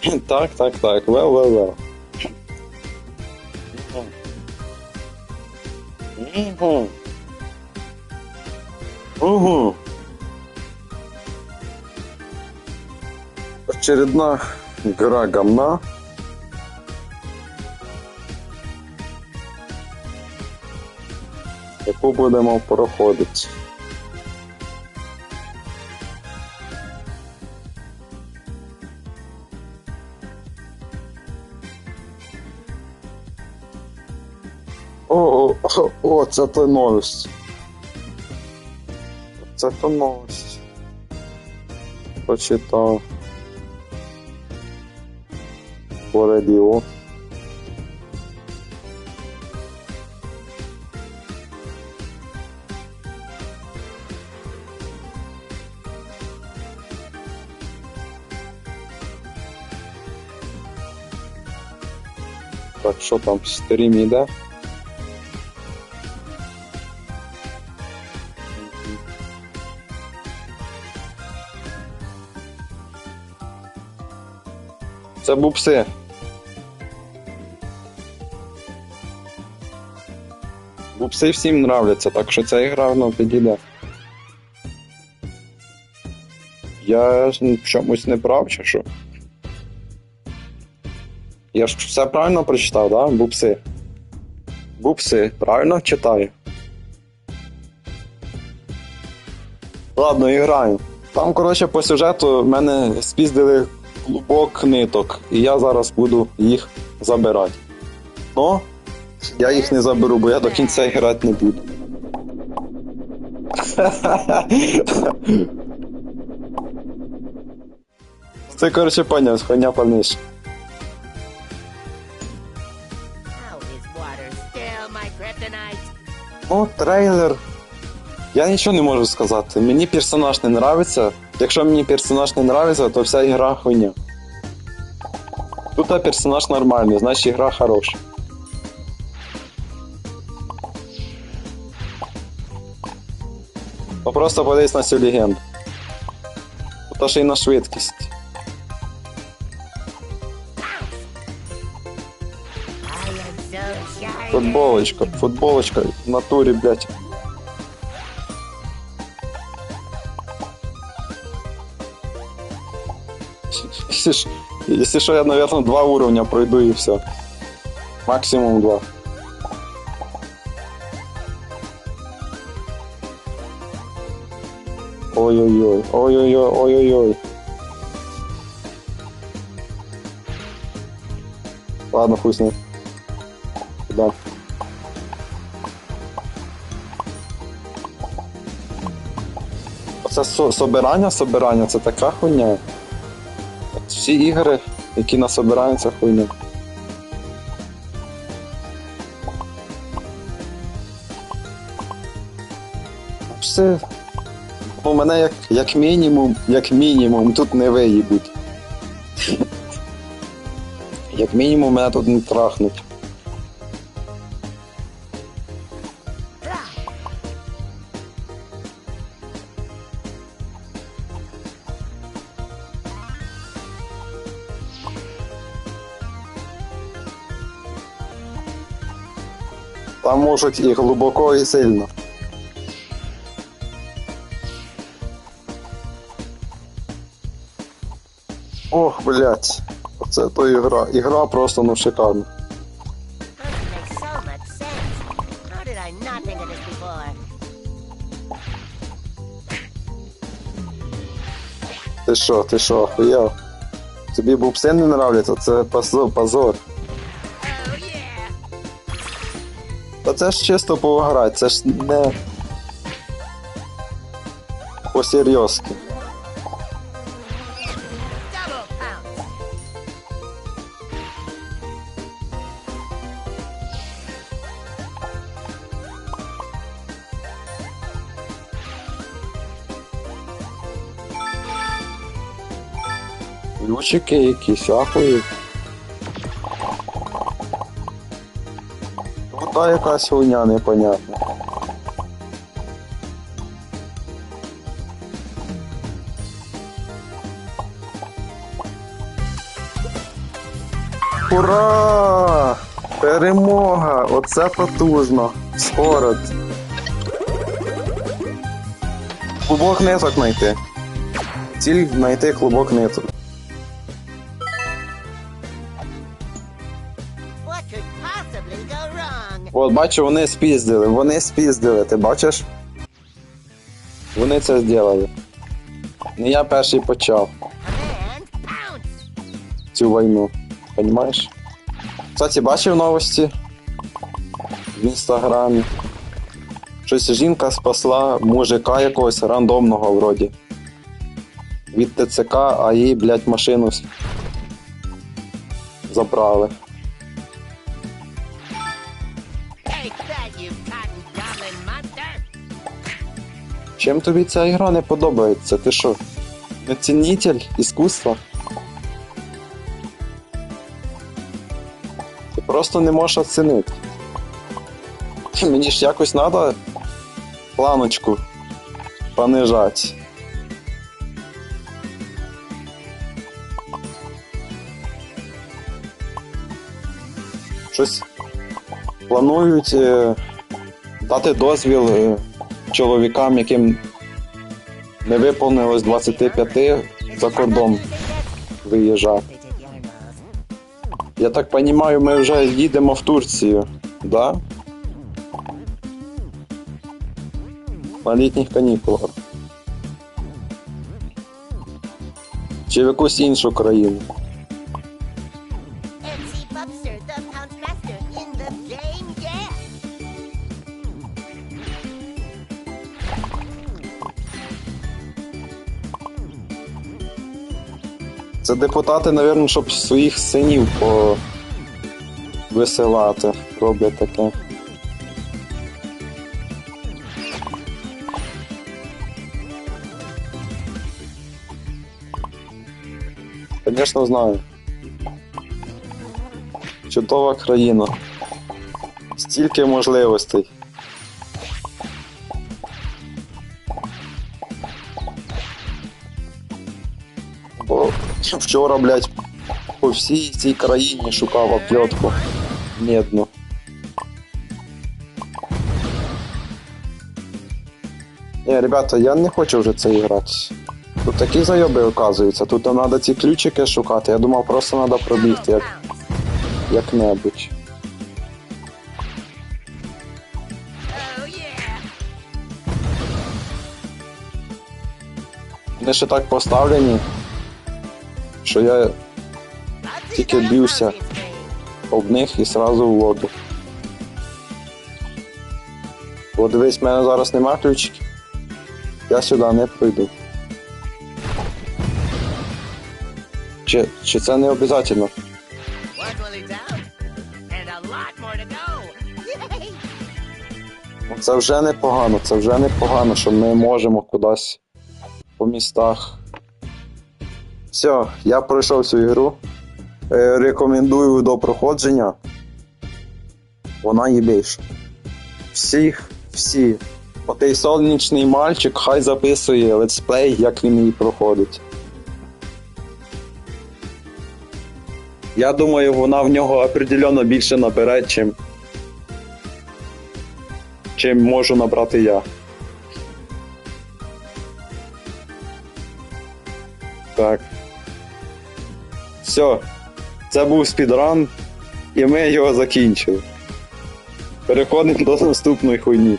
Так, так, так. Well, well, well. Угу. Угу. Очередна гра гамна. Яку будемо проходити. О, о, о, це то новість. Це то новість. Почитав. По радіо. Так, що там, стрім іде? Це бупси. Бупси всім нравляться, так що ця ігра ну, підійде. Я в чомусь не прав, чи що? Я ж все правильно прочитав, да? Бупси. Бупси, правильно читаю. Ладно, іграю. Там, коротше, по сюжету мене спіздили клубок ниток, і я зараз буду їх забирати. Ну, я їх не заберу, бо я до кінця грати не буду. Це, коротше, поняв, my kryptonite? Ну, трейлер. Я нічого не можу сказати. Мені персонаж не нравиться. Якщо мені персонаж не нравиться, то вся ігра хуйня. Тут персонаж нормальний, значить ігра хороша. Ну просто подивись на цю легенду. Тут ще й на швидкість. I am so shy. Футболочка, футболочка в натурі, блядь. Если Если что, я, наверное, два уровня пройду и все. Максимум два. Ой-ой-ой, ой-ой-ой, ой-ой-ой. Ладно, хуй с ним. Да. Со- собирання, собирання, це така хуйня. Всі ігри, які нас обираються, хуйня. Все. У мене як, як мінімум, як мінімум, тут не виїбуть. Як мінімум мене тут не трахнуть. Там можуть і глибоко, і сильно. Ох, блять. Оце то ігра. Ігра просто ну шикарна. Ти що, ти що, охуєв? Тобі бубси не нравляться, це позор. позор. Та це ж чисто пограти, це ж не. Double pounce! Ключики якісь, ахуї. Та якась хуйня непонятна. Ура! Перемога! Оце потужно! Според! Клубок ниток знайти. Ціль знайти клубок ниток. От бачу, вони спіздили, вони спіздили, ти бачиш? Вони це зробили. Не я перший почав цю війну. Понімаєш? Кстати, бачив новості в інстаграмі. Щось жінка спасла мужика якогось рандомного вроді. Від ТЦК, а їй, блядь, машину забрали. Чим тобі ця ігра не подобається? Ти що? Не цінитель іскусства? Ти просто не можеш оцінити. Мені ж якось треба планочку понижати. Щось планують е, дати дозвіл е, чоловікам, яким не виповнилось 25 за кордон виїжджати. Я так розумію, ми вже їдемо в Турцію, да? На літніх канікулах. Чи в якусь іншу країну. Це депутати, напевно, щоб своїх синів по... висилати. Роблять таке. Звісно, знаю. Чудова країна. Стільки можливостей. Бо вчора, блядь, по всій цій країні шукав оплетку. Медну. Не, ребята, я не хочу вже це грати. Тут такі зайоби оказуються, тут треба ці ключики шукати. Я думав, просто треба пробігти як, як-небудь. Вони ще так поставлені, що я Тільки screen. об них і сразу в воду. Бо дивись, в мене зараз нема ключиків. Я сюди не прийду. Чи, чи це не обов'язково? Це вже непогано, це вже непогано, що ми можемо кудись по містах. Все, я пройшов цю ігру. Е, рекомендую до проходження. Вона їбейша. Всіх, всі. Отей сонячний мальчик хай записує летсплей, як він її проходить. Я думаю, вона в нього определенно більше набере, чим чим можу набрати я. Так. Все. Це був спідран, і ми його закінчили. Переходимо до наступної хуйні.